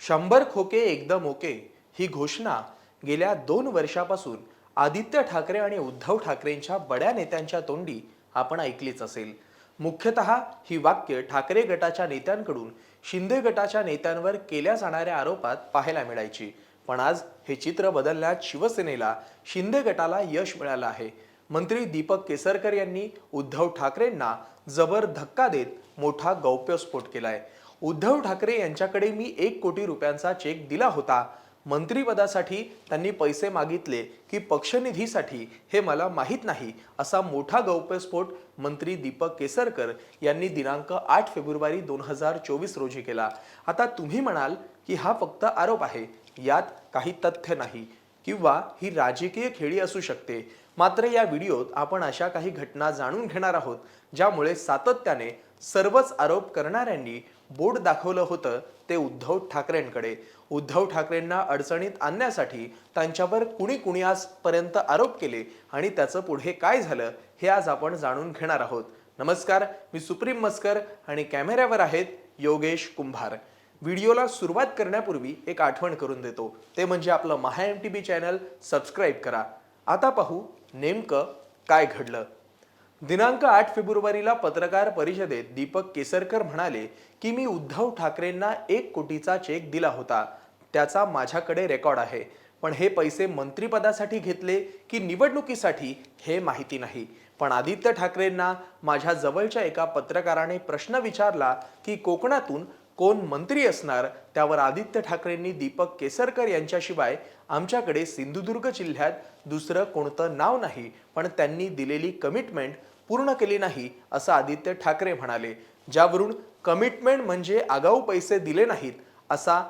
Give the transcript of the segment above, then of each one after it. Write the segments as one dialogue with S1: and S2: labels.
S1: शंभर खोके एकदम ओके ही घोषणा गेल्या दोन वर्षापासून आदित्य ठाकरे आणि उद्धव ठाकरेंच्या बड्या नेत्यांच्या तोंडी आपण ऐकलीच असेल. मुख्यतः ही वाक्य ठाकरे गटाच्या नेत्यांकडून शिंदे गटाच्या नेत्यांवर केल्या जाणाऱ्या आरोपात पाहायला मिळायची. पण आज हे चित्र बदलण्यात शिवसेनेला शिंदे गटाला यश मिळालं आहे. मंत्री दीपक केसरकर यांनी उद्धव ठाकरेंना जबर धक्का देत मोठा गौप्यस्फोट केलाय. उद्धव ठाकरे यांच्याकडे मी एक कोटी रुपयांचा चेक दिला होता. मंत्रीपदासाठी त्यांनी पैसे मागितले की पक्षनिधीसाठी हे मला माहीत नाही असा मोठा गौप्यस्फोट मंत्री दीपक केसरकर यांनी दिनांक आठ फेब्रुवारी दोन हजार चोवीस रोजी केला. आता तुम्ही म्हणाल की हा फक्त आरोप आहे यात काही तथ्य नाही किंवा ही राजकीय खेळी असू शकते. मात्र या व्हिडिओत आपण अशा काही घटना जाणून घेणार आहोत ज्यामुळे सातत्याने सर्वच आरोप करणाऱ्यांनी बोट दाखवलं होतं ते उद्धव ठाकरेंकडे. उद्धव ठाकरेंना अडचणीत आणण्यासाठी त्यांच्यावर कुणी कुणी आजपर्यंत आरोप केले आणि त्याचं पुढे काय झालं हे आज आपण जाणून घेणार आहोत. नमस्कार मी सुप्रीम मस्कर आणि कॅमेऱ्यावर आहेत योगेश कुंभार. व्हिडिओला सुरुवात करण्यापूर्वी एक आठवण करून देतो. ते म्हणजे आपलं Maha M T B channel subscribe करा. आता पाहू नेमकं काय घडलं. दिनांक आठ फेब्रुवारीला पत्रकार परिषदेत दीपक केसरकर म्हणाले की मी उद्धव ठाकरेंना एक कोटीचा चेक दिला होता. त्याचा माझ्याकडे रेकॉर्ड आहे. पण हे पैसे मंत्रिपदासाठी घेतले की निवडणुकीसाठी हे माहिती नाही. पण आदित्य ठाकरेंना माझ्या जवळच्या एका पत्रकाराने प्रश्न विचारला की कोकणातून कोण मंत्री असणार त्यावर आदित्य ठाकरेंनी दीपक केसरकर यांच्याशिवाय आमच्याकडे सिंधुदुर्ग जिल्ह्यात दुसरं कोणतं नाव नाही पण त्यांनी दिलेली कमिटमेंट पूर्ण केली नाही असं आदित्य ठाकरे म्हणाले. ज्यावरून कमिटमेंट म्हणजे आगाऊ पैसे दिले नाहीत असा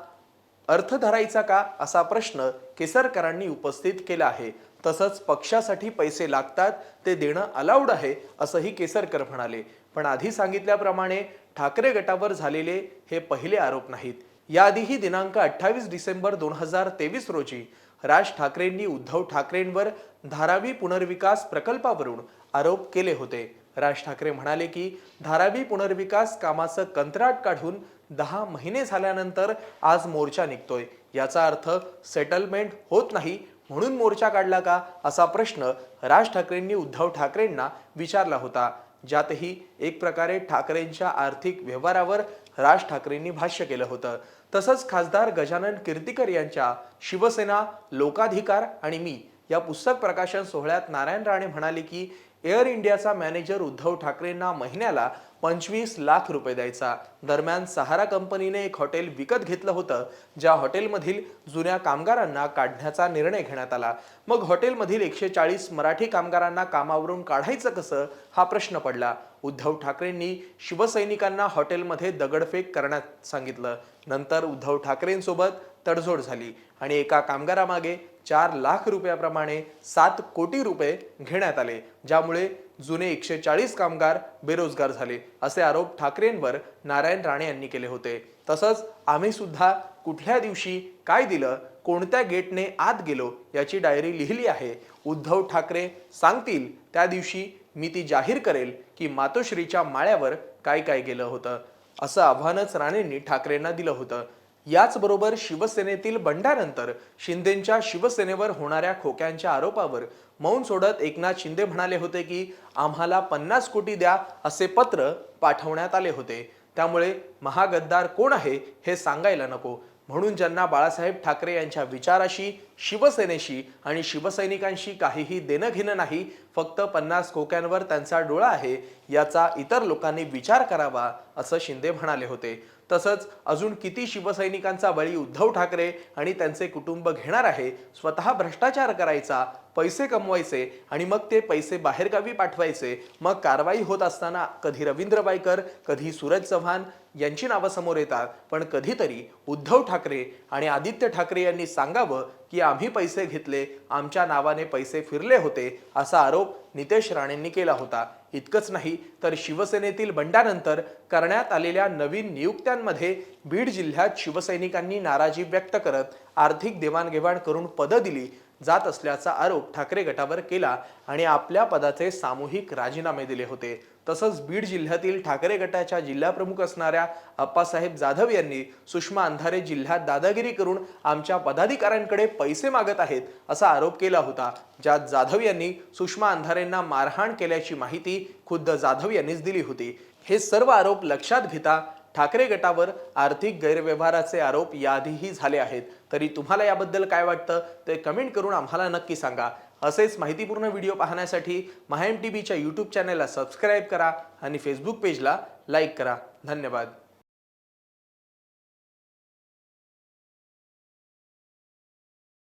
S1: अर्थ धरायचा का असा प्रश्न केसरकरांनी उपस्थित केला आहे. तसंच पक्षासाठी पैसे लागतात ते देणं अलाउड आहे असंही केसरकर म्हणाले. पण आधी सांगितल्याप्रमाणे ठाकरे गटावर झालेले हे पहिले आरोप नाहीत. याआधीही दिनांक अठ्ठावीस डिसेंबर दोन हजार तेवीस रोजी राज ठाकरेंनी उद्धव ठाकरेंवर धारावी पुनर्विकास प्रकल्पावरून आरोप केले होते. राज ठाकरे म्हणाले की धारावी पुनर्विकास कामाचं कंत्राट काढून दहा महिने झाल्यानंतर आज मोर्चा निघतोय. याचा अर्थ सेटलमेंट होत नाही म्हणून मोर्चा काढला का? असा प्रश्न राज ठाकरेंनी उद्धव ठाकरेंना विचारला होता. ज्यातही एक प्रकारे ठाकरेंच्या आर्थिक व्यवहारावर राज ठाकरेंनी भाष्य केलं होतं. तसंच खासदार गजानन कीर्तिकर यांच्या शिवसेना लोकाधिकार आणि मी या पुस्तक प्रकाशन सोहळ्यात नारायण राणे म्हणाले की एअर इंडियाचा मॅनेजर उद्धव ठाकरेंना महिन्याला पंचवीस लाख रुपये द्यायचा. दरम्यान सहारा कंपनीने एक हॉटेल विकत घेतलं होतं ज्या हॉटेलमधील जुन्या कामगारांना काढण्याचा निर्णय घेण्यात आला. मग हॉटेलमधील एकशे चाळीस मराठी कामगारांना कामावरून काढायचं कसं हा प्रश्न पडला. उद्धव ठाकरेंनी शिवसैनिकांना हॉटेलमध्ये दगडफेक करण्यात सांगितलं. नंतर उद्धव ठाकरेंसोबत तडजोड झाली आणि एका कामगारामागे चार लाख रुपयाप्रमाणे सात कोटी रुपये घेण्यात आले ज्यामुळे जुने एकशे चाळीस कामगार बेरोजगार झाले असे आरोप ठाकरेंवर नारायण राणे यांनी केले होते. तसंच आम्ही सुद्धा कुठल्या दिवशी काय दिलं कोणत्या गेटने आत गेलो याची डायरी लिहिली आहे. उद्धव ठाकरे सांगतील त्या दिवशी मी ती जाहीर करेल की मातोश्रीच्या माळ्यावर काय काय गेलं होतं असं आव्हानच राणेंनी ठाकरेंना दिलं होतं. याचबरोबर शिवसेनेतील बंडानंतर शिंदेच्या शिवसेनेवर होणाऱ्या खोक्यांच्या आरोपावर मौन सोडत एकनाथ शिंदे म्हणाले होते की आम्हाला पन्नास कोटी द्या असे पत्र पाठवण्यात आले होते. त्यामुळे महागद्दार कोण आहे हे सांगायला नको. म्हणून ज्यांना बाळासाहेब ठाकरे यांच्या विचाराशी शिवसेनेशी आणि शिवसैनिकांशी काहीही देणं घेणं नाही फक्त पन्नास खोक्यांवर त्यांचा डोळा आहे याचा इतर लोकांनी विचार करावा असं शिंदे म्हणाले होते. तसंच अजून किती शिवसैनिकांचा बळी उद्धव ठाकरे आणि त्यांचे कुटुंब घेणार आहे स्वतः भ्रष्टाचार करायचा पैसे कमवायचे आणि मग ते पैसे बाहेरगावी पाठवायचे. मग कारवाई होत असताना कधी रवींद्र बाईकर कधी सूरज चव्हाण यांची नावं समोर येतात. पण कधीतरी उद्धव ठाकरे आणि आदित्य ठाकरे यांनी सांगावं की आम्ही पैसे घेतले आमच्या नावाने पैसे फिरले होते असा आरोप नितेश राणेंनी केला होता. इतकंच नाही तर शिवसेनेतील बंडानंतर करण्यात आलेल्या नवीन नियुक्त्यांमध्ये बीड जिल्ह्यात शिवसैनिकांनी नाराजी व्यक्त करत आर्थिक देवाणघेवाण करून पदं दिली. जात असल्याचा आरोप ठाकरे गटावर केला आणि आपल्या पदाचे सामूहिक राजीनामे दिले होते. तसंच बीड जिल्ह्यातील ठाकरे गटाच्या जिल्हाप्रमुख असणाऱ्या अप्पासाहेब जाधव यांनी सुषमा अंधारे जिल्ह्यात दादागिरी करून आमच्या पदाधिकाऱ्यांकडे पैसे मागत आहेत असा आरोप केला होता. ज्यात जाधव यांनी सुषमा अंधारेंना मारहाण केल्याची माहिती खुद्द जाधव यांनीच दिली होती. हे सर्व आरोप लक्षात घेता ठाकरे गटावर आर्थिक गैरव्यवहाराचे आरोप याआधीही झाले आहेत. तरी तुम्हाला याबद्दल काय वाटतं? ते कमेंट करून आम्हाला नक्की सांगा. असेच माहितीपूर्ण व्हिडिओ पाहण्यासाठी माहेम टी व्हीच्या यूट्यूब चॅनलला सबस्क्राईब करा आणि फेसबुक पेजला लाईक करा. धन्यवाद.